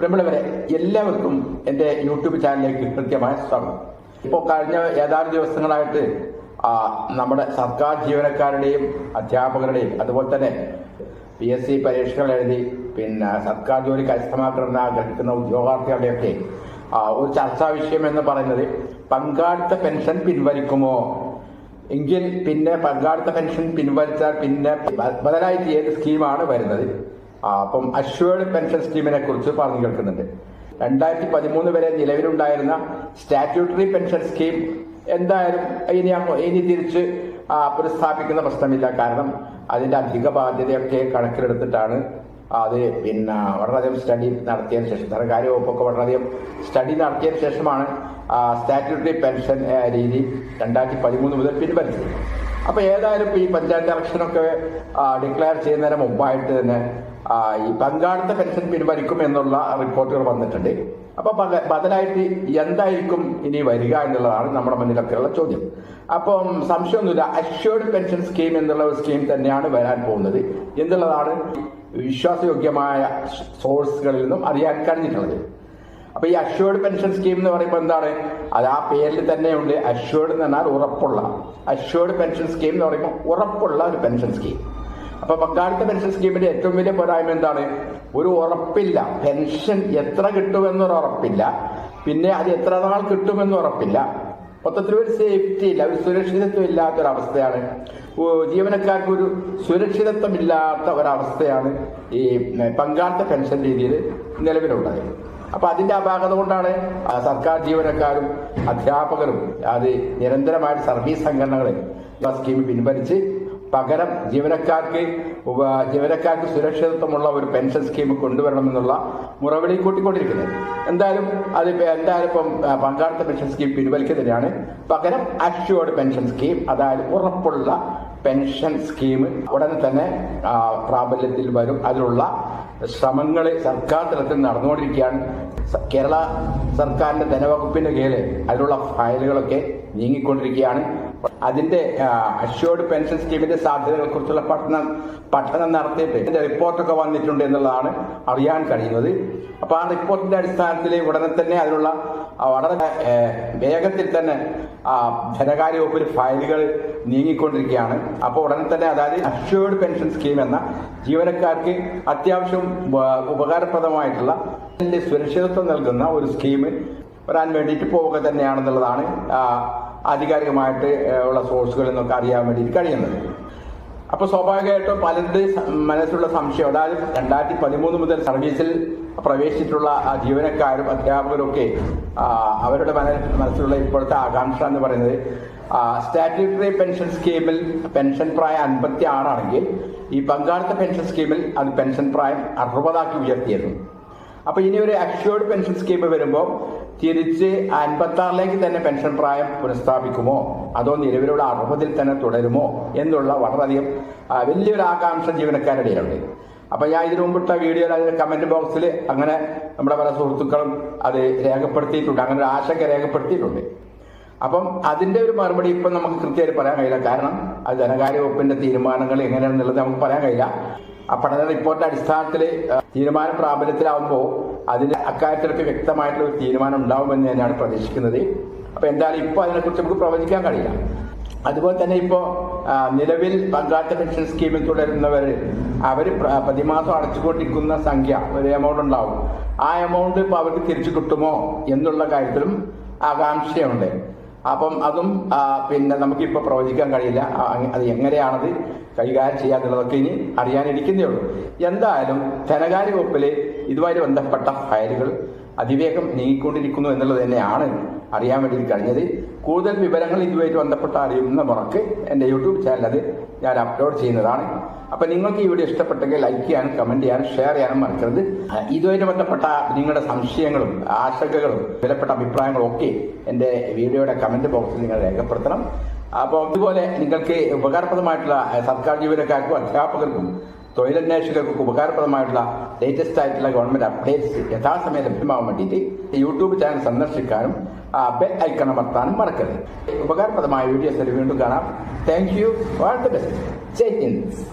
പ്രിയമുള്ളവരെ എല്ലാവർക്കും എന്റെ യൂട്യൂബ് ചാനലിലേക്ക് കൃത്യമായ സ്വാഗതം. ഇപ്പോൾ കഴിഞ്ഞ ഏതാനും ദിവസങ്ങളായിട്ട് നമ്മുടെ സർക്കാർ ജീവനക്കാരുടെയും അധ്യാപകരുടെയും അതുപോലെ തന്നെ പി എസ് സി പരീക്ഷകൾ എഴുതി പിന്നെ സർക്കാർ ജോലി കരസ്ഥമാക്കണമെന്ന് ആഗ്രഹിക്കുന്ന ഉദ്യോഗാർത്ഥികളുടെയൊക്കെ ഒരു ചർച്ചാ വിഷയം എന്ന് പറയുന്നത് പങ്കാളിത്ത പെൻഷൻ പിൻവലിക്കുമോ? എങ്കിൽ പിന്നെ പങ്കാളിത്ത പെൻഷൻ പിൻവലിച്ചാൽ പിന്നെ ബദലായിട്ട് ഏത് സ്കീമാണ് വരുന്നത്. അപ്പം അഷ്വേർഡ് പെൻഷൻ സ്കീമിനെ കുറിച്ച് പറഞ്ഞു കേൾക്കുന്നുണ്ട്. രണ്ടായിരത്തി പതിമൂന്ന് വരെ നിലവിലുണ്ടായിരുന്ന സ്റ്റാറ്റ്യൂട്ടറി പെൻഷൻ സ്കീം എന്തായാലും ഇനി ഇനി തിരിച്ച് പുനഃസ്ഥാപിക്കുന്ന പ്രശ്നമില്ല. കാരണം അതിന്റെ അധിക ബാധ്യതയൊക്കെ കണക്കിലെടുത്തിട്ടാണ് അത് പിന്നെ വളരെയധികം സ്റ്റഡി നടത്തിയതിനു ശേഷം ധനകാര്യ വകുപ്പൊക്കെ വളരെയധികം സ്റ്റഡി നടത്തിയതിനു ശേഷമാണ് സ്റ്റാറ്റ്യൂട്ടറി പെൻഷൻ രീതി രണ്ടായിരത്തി പതിമൂന്ന് മുതൽ പിൻവലിച്ചത്. അപ്പൊ ഏതായാലും ഈ പഞ്ചായത്ത് ഇലക്ഷനൊക്കെ ഡിക്ലെയർ ചെയ്യുന്നതിന് മുമ്പായിട്ട് തന്നെ ഈ പങ്കാളിത്ത പെൻഷൻ പിൻവലിക്കും എന്നുള്ള റിപ്പോർട്ടുകൾ വന്നിട്ടുണ്ട്. അപ്പൊ പക- ബദലായിട്ട് എന്തായിരിക്കും ഇനി വരിക എന്നുള്ളതാണ് നമ്മുടെ മുന്നിലൊക്കെയുള്ള ചോദ്യം. അപ്പം സംശയമൊന്നുമില്ല. അഷ്വേർഡ് പെൻഷൻ സ്കീം എന്നുള്ള ഒരു സ്കീം തന്നെയാണ് വരാൻ പോകുന്നത്. എന്നുള്ളതാണ് വിശ്വാസയോഗ്യമായ സോഴ്സുകളിൽ നിന്നും അറിയാൻ കഴിഞ്ഞിട്ടുള്ളത്. അപ്പൊ ഈ അഷ്വേർഡ് പെൻഷൻ സ്കീം എന്ന് പറയുമ്പോൾ എന്താണ്? അത് ആ പേരിൽ തന്നെയുണ്ട്. അഷ്വേർഡ് എന്ന് പറഞ്ഞാൽ ഉറപ്പുള്ള. അഷ്വേർഡ് പെൻഷൻ സ്കീം എന്ന് പറയുമ്പോൾ ഉറപ്പുള്ള ഒരു പെൻഷൻ സ്കീം അപ്പൊ പങ്കാളിത്ത പെൻഷൻ സ്കീമിന്റെ ഏറ്റവും വലിയ പോരായ്മ എന്താണ്? ഒരു ഉറപ്പില്ല. പെൻഷൻ എത്ര കിട്ടുമെന്നൊരു ഉറപ്പില്ല. പിന്നെ അത് എത്ര നാൾ കിട്ടുമെന്ന് ഉറപ്പില്ല. മൊത്തത്തിൽ ഒരു സേഫ്റ്റി ഇല്ല. ഒരു സുരക്ഷിതത്വം ഇല്ലാത്തൊരവസ്ഥയാണ്. ജീവനക്കാർക്ക് ഒരു സുരക്ഷിതത്വം ഇല്ലാത്ത ഒരവസ്ഥയാണ് ഈ പങ്കാളിത്ത പെൻഷൻ രീതിയിൽ നിലവിലുള്ളത്. അപ്പൊ അതിന്റെ അപാകത കൊണ്ടാണ് സർക്കാർ ജീവനക്കാരും അധ്യാപകരും അത് നിരന്തരമായിട്ട് സർവീസ് സംഘടനകളെ ആ സ്കീം പിൻവലിച്ച് പകരം ജീവനക്കാർക്ക് ജീവനക്കാർക്ക് സുരക്ഷിതത്വമുള്ള ഒരു പെൻഷൻ സ്കീം കൊണ്ടുവരണമെന്നുള്ള മുറവിളി കൂട്ടിക്കൊണ്ടിരിക്കുന്നത്. എന്തായാലും അത് എന്തായാലും ഇപ്പം പങ്കാളിത്ത പെൻഷൻ സ്കീം പിൻവലിക്കുന്നതിനാണ് പകരം അഷ്യൂർഡ് പെൻഷൻ സ്കീം അതായത് ഉറപ്പുള്ള പെൻഷൻ സ്കീം ഉടൻ തന്നെ പ്രാബല്യത്തിൽ വരും. അതിലുള്ള ശ്രമങ്ങൾ സർക്കാർ തലത്തിൽ നടന്നുകൊണ്ടിരിക്കുകയാണ്. കേരള സർക്കാരിന്റെ ധനവകുപ്പിന്റെ കീഴിൽ അതിലുള്ള ഫയലുകളൊക്കെ നീങ്ങിക്കൊണ്ടിരിക്കുകയാണ്. അതിന്റെ അഷ്യോർഡ് പെൻഷൻ സ്കീമിന്റെ സാധ്യതകളെ കുറിച്ചുള്ള പഠനം പഠനം നടത്തിയിട്ട് ഇതിന്റെ റിപ്പോർട്ടൊക്കെ വന്നിട്ടുണ്ട് എന്നുള്ളതാണ് അറിയാൻ കഴിയുന്നത്. അപ്പൊ ആ റിപ്പോർട്ടിന്റെ അടിസ്ഥാനത്തിൽ ഉടനെ തന്നെ അതിനുള്ള വളരെ വേഗത്തിൽ തന്നെ ധനകാര്യ വകുപ്പിൽ ഫയലുകൾ നീങ്ങിക്കൊണ്ടിരിക്കുകയാണ്. അപ്പോൾ ഉടനെ തന്നെ അതായത് അഷ്വേർഡ് പെൻഷൻ സ്കീം എന്ന ജീവനക്കാർക്ക് അത്യാവശ്യം ഉപകാരപ്രദമായിട്ടുള്ള സുരക്ഷിതത്വം നൽകുന്ന ഒരു സ്കീം വരാൻ വേണ്ടിയിട്ട് പോവുക തന്നെയാണെന്നുള്ളതാണ് ആധികാരികമായിട്ട് ഉള്ള സോഴ്സുകളിൽ നിന്നൊക്കെ അറിയാൻ വേണ്ടിയിട്ട് കഴിയുന്നത്. അപ്പൊ സ്വാഭാവികമായിട്ടും പലരുടെ സ- മനസ്സിലുള്ള സംശയം അതായത് രണ്ടായിരത്തി പതിമൂന്ന് മുതൽ സർവീസിൽ പ്രവേശിച്ചിട്ടുള്ള ജീവനക്കാരും അധ്യാപകരും ഒക്കെ അവരുടെ മന- മനസ്സിലുള്ള ഇപ്പോഴത്തെ ആകാംക്ഷ എന്ന് പറയുന്നത് സ്റ്റാറ്റ്യൂട്ടറി പെൻഷൻ സ്കീമിൽ പെൻഷൻ പ്രായം അൻപത്തി ആറാണെങ്കിൽ ഈ പങ്കാളിത്ത പെൻഷൻ സ്കീമിൽ അത് പെൻഷൻ പ്രായം അറുപതാക്കി ഉയർത്തിയിരുന്നു. അപ്പൊ ഇനി ഒരു അഷ്വേർഡ് പെൻഷൻ സ്കീം വരുമ്പോൾ തിരിച്ച് അൻപത്തി ആറിലേക്ക് തന്നെ പെൻഷൻ പ്രായം പുനഃസ്ഥാപിക്കുമോ? അതോ നിലവിലുള്ള അറുപതിൽ തന്നെ തുടരുമോ? എന്നുള്ള വളരെയധികം വലിയൊരു ആകാംക്ഷ ജീവനക്കാരുടെ ഇടയിലുണ്ട്. അപ്പൊ ഞാൻ ഇതിനു മുമ്പിട്ട വീഡിയോയിൽ അതിന്റെ കമന്റ് ബോക്സിൽ അങ്ങനെ നമ്മുടെ പല സുഹൃത്തുക്കളും അത് രേഖപ്പെടുത്തിയിട്ടുണ്ട്. അങ്ങനെ ഒരു ആശങ്ക രേഖപ്പെടുത്തിയിട്ടുണ്ട്. അപ്പം അതിന്റെ ഒരു മറുപടി ഇപ്പം നമുക്ക് കൃത്യമായിട്ട് പറയാൻ കഴിയില്ല. കാരണം അത് ധനകാര്യ വകുപ്പിന്റെ തീരുമാനങ്ങൾ എങ്ങനെയാണെന്നുള്ളത് നമുക്ക് പറയാൻ കഴിയില്ല. ആ പഠന റിപ്പോർട്ടിന്റെ അടിസ്ഥാനത്തിൽ തീരുമാനം പ്രാബല്യത്തിലാവുമ്പോൾ അതിന് അക്കാര്യത്തിലൊക്കെ വ്യക്തമായിട്ടുള്ള ഒരു തീരുമാനം ഉണ്ടാവുമെന്ന് തന്നെയാണ് പ്രതീക്ഷിക്കുന്നത്. അപ്പൊ എന്തായാലും ഇപ്പോൾ അതിനെക്കുറിച്ച് നമുക്ക് പ്രവചിക്കാൻ കഴിയില്ല. അതുപോലെ തന്നെ ഇപ്പോൾ നിലവിൽ പങ്കാളിത്ത പെൻഷൻ സ്കീമിൽ തുടരുന്നവർ അവർ പ്രതിമാസം അടച്ചുകൊണ്ടിരിക്കുന്ന സംഖ്യ ഒരു എമൗണ്ട് ഉണ്ടാവും. ആ എമൗണ്ട് ഇപ്പോൾ അവർക്ക് തിരിച്ചു കിട്ടുമോ എന്നുള്ള കാര്യത്തിലും ആകാംക്ഷയുണ്ട്. അപ്പം അതും പിന്നെ നമുക്കിപ്പോൾ പ്രവചിക്കാൻ കഴിയില്ല. അത് എങ്ങനെയാണത് കൈകാര്യം ചെയ്യാന്നുള്ളതൊക്കെ ഇനി അറിയാനിരിക്കുന്നേ ഉള്ളൂ എന്തായാലും ധനകാര്യ വകുപ്പിൽ ഇതുമായി ബന്ധപ്പെട്ട ഫയലുകൾ അതിവേഗം നീങ്ങിക്കൊണ്ടിരിക്കുന്നു എന്നുള്ളത് തന്നെയാണ് അറിയാൻ വേണ്ടി കഴിഞ്ഞത്. കൂടുതൽ വിവരങ്ങൾ ഇതുമായിട്ട് ബന്ധപ്പെട്ട് അറിയുന്ന മുറക്ക് എന്റെ യൂട്യൂബ് ചാനൽ അത് ഞാൻ അപ്ലോഡ് ചെയ്യുന്നതാണ്. അപ്പം നിങ്ങൾക്ക് ഈ വീഡിയോ ഇഷ്ടപ്പെട്ടെങ്കിൽ ലൈക്ക് ചെയ്യാനും കമന്റ് ചെയ്യാനും ഷെയർ ചെയ്യാനും മറക്കരുത്. ഇതുമായിട്ട് ബന്ധപ്പെട്ട നിങ്ങളുടെ സംശയങ്ങളും ആശങ്കകളും വിലപ്പെട്ട അഭിപ്രായങ്ങളും ഒക്കെ എന്റെ വീഡിയോയുടെ കമന്റ് ബോക്സിൽ നിങ്ങൾ രേഖപ്പെടുത്തണം. അപ്പോൾ ഇതുപോലെ നിങ്ങൾക്ക് ഉപകാരപ്രദമായിട്ടുള്ള സർക്കാർ ജീവനക്കാർക്കും അധ്യാപകർക്കും തൊഴിലന്വേഷകർക്കും ഉപകാരപ്രദമായിട്ടുള്ള ലേറ്റസ്റ്റ് ആയിട്ടുള്ള ഗവൺമെന്റ് അപ്ഡേറ്റ്സ് യഥാസമയം ലഭ്യമാവാൻ വേണ്ടിയിട്ട് യൂട്യൂബ് ചാനൽ സന്ദർശിക്കാനും ആ ബെൽ ഐക്കൺ അമർത്താനും മറക്കരുത്. ഉപകാരപ്രദമായ വീഡിയോസ് വീണ്ടും കാണാം. Thank you all the best Jai Hind.